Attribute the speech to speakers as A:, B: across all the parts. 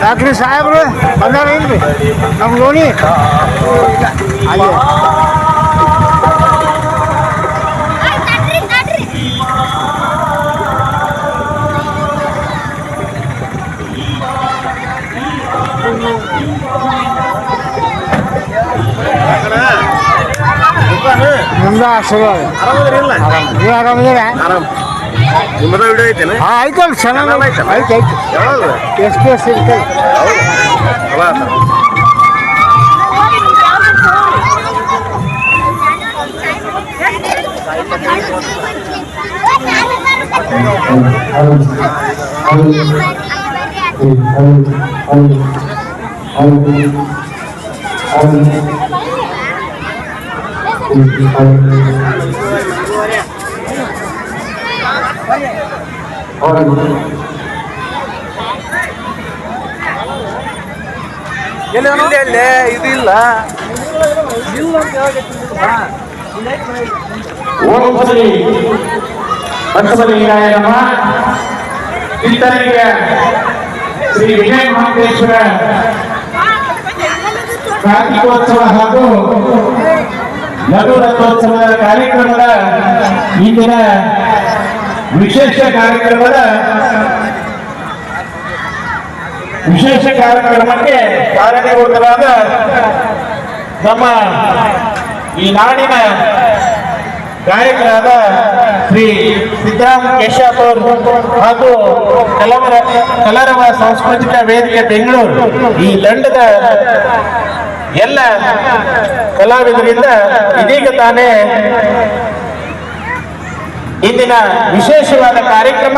A: ಯಾಕ್ರಿ ಸಾಹೇಬ್ರು ಬಂದಾರ ಏನ್ರಿ ನಮ್ಮ ಲೋಣಿ ಅಯ್ಯೋ ನಿಮ್ದು ಆಶೀರ್ವಾದ
B: ಆರಾಮದಿರಿಲ್ಲ
A: ನೀವು ಆರಾಮಿದ್ದೀರ
B: ಆರಾಮ್ ನಿಮ್ಮದ ವಿಡಿಯೋ ಐತೇನೆ
A: ಹಾಂ ಐತಲ್ಲ ಚೆನ್ನಾಗಿ ಐತೆ ಐತೆ ಐತೆ
B: ಯಾವಾಗ
A: ಎಷ್ಟು ಎಷ್ಟು ಇರ್ತದೆ
B: ಚಲೋ ಆತ
C: ಇತರಿಗೆ ಶ್ರೀ ವಿಜಯ ಮಹಾಂತೇಶ್ವರ ಕಾರ್ತಿಕೋತ್ಸವ ಹಾಗೂ ಲಘು ರಥೋತ್ಸವದ ಕಾರ್ಯಕ್ರಮದ ಇಂದಿನ ವಿಶೇಷ ಕಾರ್ಯಕ್ರಮದ ವಿಶೇಷ ಕಾರ್ಯಕ್ರಮಕ್ಕೆ ಕಾರಣೀಭೂತರಾದ ನಮ್ಮ ಈ ನಾಡಿನ ಗಾಯಕರಾದ ಶ್ರೀ ಕೇಶವ್ ಅವರು ಹಾಗೂ ಕಲವರ ಕಲರವ ಸಾಂಸ್ಕೃತಿಕ ವೇದಿಕೆ ಬೆಂಗಳೂರು, ಈ ತಂಡದ ಎಲ್ಲ ಕಲಾವಿದರಿಂದ ಇದೀಗ ತಾನೇ ಇಂದಿನ ವಿಶೇಷವಾದ ಕಾರ್ಯಕ್ರಮ,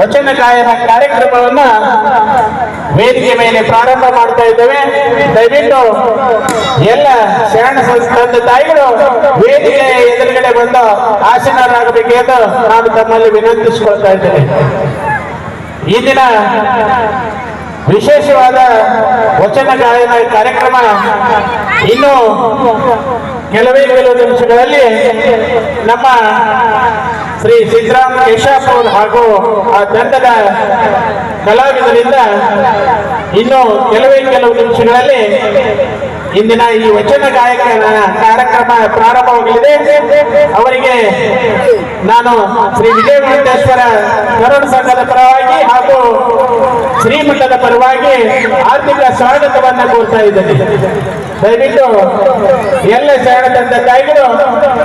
C: ವಚನ ಗಾಯನ ಕಾರ್ಯಕ್ರಮವನ್ನ ವೇದಿಕೆ ಮೇಲೆ ಪ್ರಾರಂಭ ಮಾಡ್ತಾ ಇದ್ದೇವೆ. ದಯವಿಟ್ಟು ಎಲ್ಲ ಶರಣ ಸಂಸ್ಥೆ ತಾಯಿಗಳು ವೇದಿಕೆ ಎದುರುಗಡೆ ಬಂದು ಆಸೀನರಾಗಬೇಕೆಂದು ನಾನು ತಮ್ಮಲ್ಲಿ ವಿನಂತಿಸಿಕೊಳ್ತಾ ಇದ್ದೇನೆ. ಇಂದಿನ ವಿಶೇಷವಾದ ವಚನ ಗಾಯನ ಕಾರ್ಯಕ್ರಮ ಇನ್ನು ಕೆಲವೇ ಕೆಲವು ನಿಮಿಷಗಳಲ್ಲಿ ನಮ್ಮ ಶ್ರೀ ಸಿದ್ದರಾಮ ಅವರು ಹಾಗೂ ಆ ತಂಡದ ಕಲಾವಿದರಿಂದ ಇನ್ನು ಕೆಲವೇ ಕೆಲವು ನಿಮಿಷಗಳಲ್ಲಿ ಇಂದಿನ ಈ ವಚನ ಗಾಯಕನ ಕಾರ್ಯಕ್ರಮ ಪ್ರಾರಂಭವಾಗಲಿದೆ. ಅವರಿಗೆ ನಾನು ಶ್ರೀ ವಿಜಯ ಮುರುಡೇಶ್ವರ ಕರುಣ ಸಂಘದ ಪರವಾಗಿ ಹಾಗೂ ಶ್ರೀಮಠದ ಪರವಾಗಿ ಆರ್ಥಿಕ ಸ್ವಾಗತವನ್ನು ಕೋರ್ತಾ ಇದ್ದೇನೆ. ದಯವಿಟ್ಟು ಎಲ್ಲ ಶರಣ ತಂದ ತಾಯಿಗಳು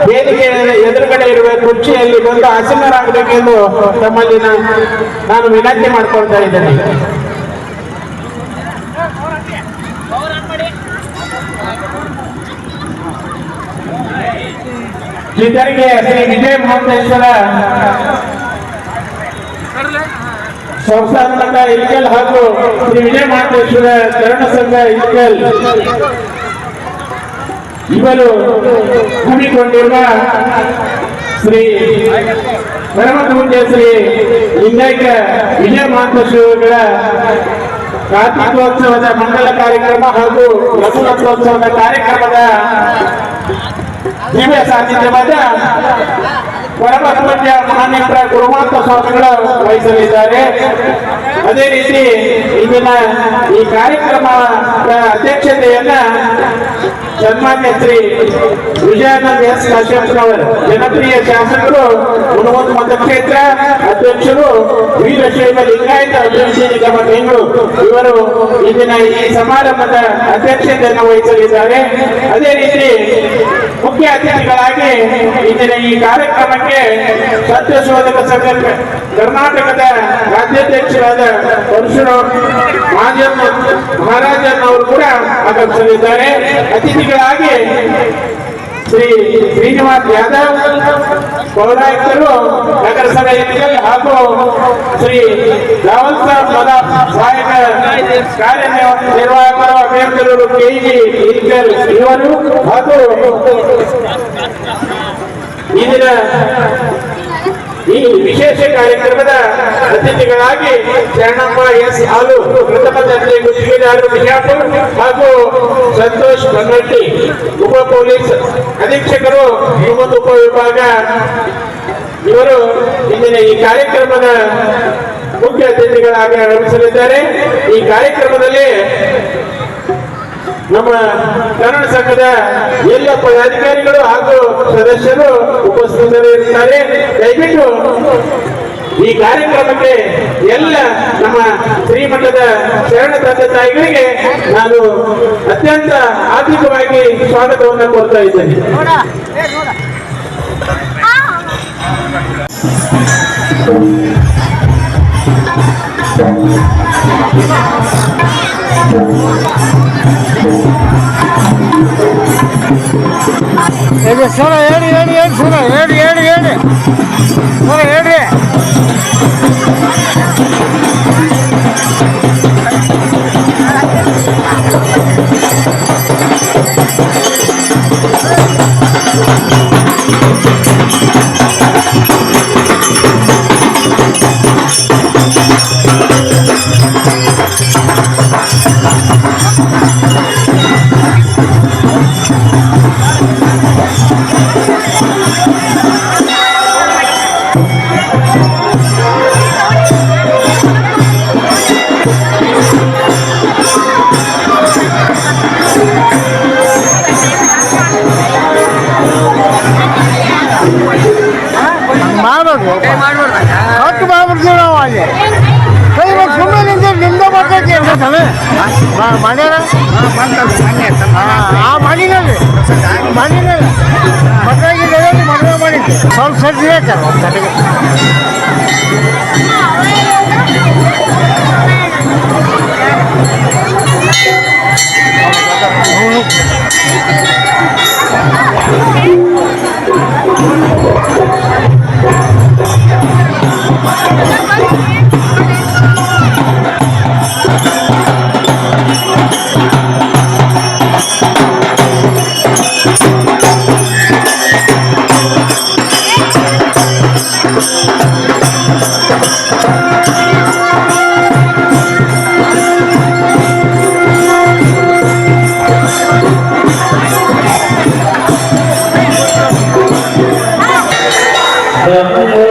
C: ವೇದಿಕೆ ಎದುರುಗಡೆ ಇರುವ ಕುರ್ಚಿಯಲ್ಲಿ ಬಂದು ಆಸೀನರಾಗಬೇಕೆಂದು ತಮ್ಮಲ್ಲಿ ನಾನು ನಾನು ವಿನಂತಿ ಮಾಡ್ಕೊಳ್ತಾ ಇದ್ದೇನೆ. ಇದರಿಗೆ ಶ್ರೀ ವಿಜಯ ಮಹಂತೇಶ್ವರ ಸಂಸ್ಥಾನ ತಂಡ ಇಲ್ಕಲ್ ಹಾಗೂ ಶ್ರೀ ವಿಜಯ ಮಹಂತೇಶ್ವರ ಚರಣ ಸಂಘ ಇಲ್ಕಲ್ ಇವರು ಹಮ್ಮಿಕೊಂಡಿರುವ ಶ್ರೀ ಪರಮಪೂಜ್ಯ ಶ್ರೀ ಲಿಂಗೈಕ ವಿಜಯ ಮಹಾಂತೇಶ್ವರಗಳ ಕಾರ್ತಿಕೋತ್ಸವದ ಮಂಡಲ ಕಾರ್ಯಕ್ರಮ ಹಾಗೂ ರಘುರಥೋತ್ಸವದ ಕಾರ್ಯಕ್ರಮದ ದಿವ್ಯ ಸಾನ್ನಿಧ್ಯವಾದ ಪರಮ ಪೂಜ್ಯ ಮಹಾನೇತ್ರ ಗುರುಮಾತ ಸ್ವಾಮಿಗಳು ವಹಿಸಲಿದ್ದಾರೆ. ಅದೇ ರೀತಿ ಇಂದಿನ ಈ ಕಾರ್ಯಕ್ರಮದ ಅಧ್ಯಕ್ಷತೆಯನ್ನ ಸನ್ಮಾನ್ಯ ಶ್ರೀ ವಿಜಯಾನಂದ ಎಸ್ ಕಾಶ್ಯಪ್ರವರು ಜನಪ್ರಿಯ ಶಾಸಕರು ಹುಣಮೂರು ಮತಕ್ಷೇತ್ರ ಅಧ್ಯಕ್ಷರು, ವೀರಶೈವ ಲಿಂಗಾಯತ ಅಭಿವೃದ್ಧಿ ನಿಗಮ ಇವರು ಇಂದಿನ ಈ ಸಮಾರಂಭದ ಅಧ್ಯಕ್ಷತೆಯನ್ನು ವಹಿಸಲಿದ್ದಾರೆ. ಅದೇ ರೀತಿ ಮುಖ್ಯ ಅತಿಥಿಗಳಾಗಿ ಇಂದಿನ ಈ ಕಾರ್ಯಕ್ರಮಕ್ಕೆ ಸತ್ಯಶೋಧಕ ಸಂಘ ಕರ್ನಾಟಕದ ರಾಜ್ಯಾಧ್ಯಕ್ಷರಾದ ಪರಶುರಾಮ್ ಮಹಾಜನ್ ಮಹಾರಾಜನ್ ಅವರು ಕೂಡ ಆಗಮಿಸಲಿದ್ದಾರೆ. ಅತಿಥಿಗಳಾಗಿ ಶ್ರೀ ಶ್ರೀನಿವಾಸ್ ಯಾದವ್ ಪೌರಾಯುಕ್ತರು ನಗರಸಭೆ ಹಾಗೂ ಶ್ರೀ ರಾವಲ್ ಸಾಬ್ ಮದ ಸಹಾಯಕ ಕಾರ್ಯನಿರ್ವಾಹಕರು ಅಭ್ಯರ್ಥಿಗಳು ಕೆಜಿ ಇಲ್ಕಲ್ ಇವರು ಹಾಗೂ ಇಂದಿನ ಈ ವಿಶೇಷ ಕಾರ್ಯಕ್ರಮದ ಅತಿಥಿಗಳಾಗಿ ಶರಣಪ್ಪ ಎಸ್ ಹಾಲು, ಪ್ರಥಮ ದರ್ಜೆ ಗುತ್ತಿಗೆದಾರರು ಬಿಜಾಪುರ್ ಹಾಗೂ ಸಂತೋಷ್ ಬಂಗಟ್ಟಿ ಉಪ ಪೊಲೀಸ್ ಅಧೀಕ್ಷಕರು ಹಿಮತ್ ಉಪ ವಿಭಾಗ. ಇವರು ಇಂದಿನ ಈ ಕಾರ್ಯಕ್ರಮದ ಮುಖ್ಯ ಅತಿಥಿಗಳಾಗಿ ಆರಂಭಿಸಲಿದ್ದಾರೆ ಈ ಕಾರ್ಯಕ್ರಮದಲ್ಲಿ ನಮ್ಮ ಕನ್ನಡ ಸಂಘದ ಎಲ್ಲ ಪದಾಧಿಕಾರಿಗಳು ಹಾಗೂ ಸದಸ್ಯರು ಉಪಸ್ಥಿತರಿರುತ್ತಾರೆ. ದಯವಿಟ್ಟು ಈ ಕಾರ್ಯಕ್ರಮಕ್ಕೆ ಎಲ್ಲ ನಮ್ಮ ಶ್ರೀಮಠದ ಶರಣ ತಂದೆ ತಾಯಿಗಳಿಗೆ ನಾನು ಅತ್ಯಂತ ಆರ್ಥಿಕವಾಗಿ ಸ್ವಾಗತವನ್ನು ಕೋರ್ತಾ ಇದ್ದೇನೆ.
A: ಇದು இது சோழ ஏடு ஏடு ஏடு சோழ ஏடு ஏடு ஏடு. சோழ ஏடு. ಮಾಡ್ಯಾರ ಆ ಮಾಡಿನಲ್ಲಿ ಮಾಡಿನಲ್ಲಿ ಮಕ್ಕಳಿಗೆ ಮದುವೆ ಮಾಡಿದ್ದು ಸ್ವಲ್ಪ ಸರ್ದಿ ಹೇಳ್ತಾರೆ ಒಂದು ಕಡೆಗೆ Amém.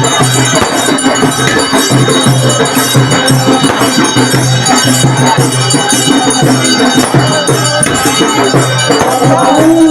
A: Oh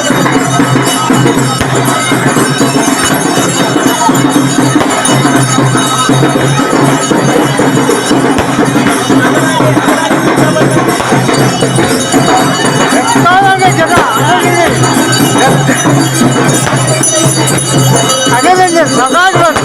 A: Hadi Arkadaşlar sakal var.